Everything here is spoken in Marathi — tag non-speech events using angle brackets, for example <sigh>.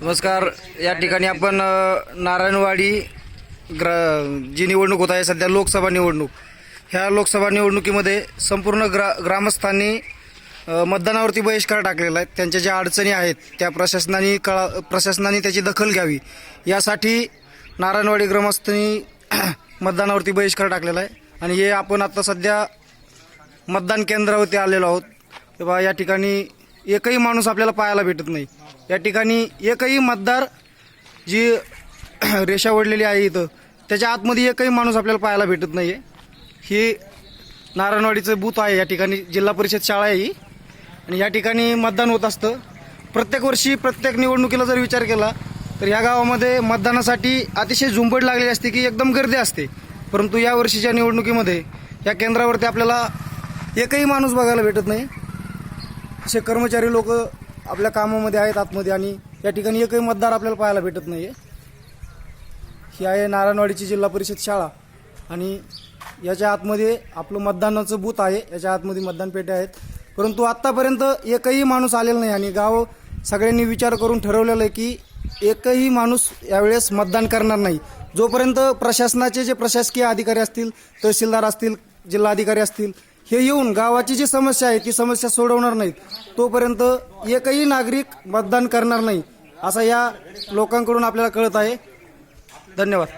नमस्कार. या ठिकाणी आपण नारायणवाडी ग्र जी निवडणूक होत आहे सध्या लोकसभा निवडणूक. ह्या लोकसभा निवडणुकीमध्ये संपूर्ण ग्रा ग्रामस्थांनी मतदानावरती बहिष्कार टाकलेला आहे. त्यांच्या ज्या अडचणी आहेत त्या प्रशासनाने कळा प्रशासनाने त्याची दखल घ्यावी. यासाठी नारायणवाडी ग्रामस्थांनी <clears throat> मतदानावरती बहिष्कार टाकलेला आहे. आणि हे आपण आता सध्या मतदान केंद्रावरती आलेलो आहोत. तेव्हा या ठिकाणी एकही माणूस आपल्याला पाहायला भेटत नाही. या ठिकाणी एकही मतदार जी <clears throat> रेषा ओढलेली आहे इथं त्याच्या आतमध्ये एकही माणूस आपल्याला पाहायला भेटत नाही आहे ही नारायणवाडीचं बूथ आहे या ठिकाणी जिल्हा परिषद शाळा आहे ही. आणि या ठिकाणी मतदान होत असतं. प्रत्येक वर्षी प्रत्येक निवडणुकीला जर विचार केला तर या गावामध्ये मतदानासाठी अतिशय झुंबड लागलेली असते की एकदम गर्दी असते. परंतु या वर्षीच्या निवडणुकीमध्ये या केंद्रावरती आपल्याला एकही माणूस बघायला भेटत नाही. असे कर्मचारी लोक आपल्या कामामध्ये आहेत आतमध्ये आणि या ठिकाणी एकही मतदार आपल्याला पाहायला भेटत नाही आहे ही आहे नारायणवाडीची जिल्हा परिषद शाळा. आणि याच्या आतमध्ये आपलं मतदानाचं बूथ आहे. याच्या आतमध्ये मतदान पेट्या आहेत. परंतु आत्तापर्यंत एकही माणूस आलेला नाही. आणि गाव सगळ्यांनी विचार करून ठरवलेलं आहे की एकही माणूस यावेळेस मतदान करणार नाही. जोपर्यंत प्रशासनाचे जे प्रशासकीय अधिकारी असतील तहसीलदार असतील जिल्हाधिकारी असतील हे येऊन गावाची जी समस्या आहे ती समस्या सोडवणार नाहीत. तोपर्यंत एकही नागरिक मतदान करणार नाही असं या लोकांकडून आपल्याला कळत आहे. धन्यवाद.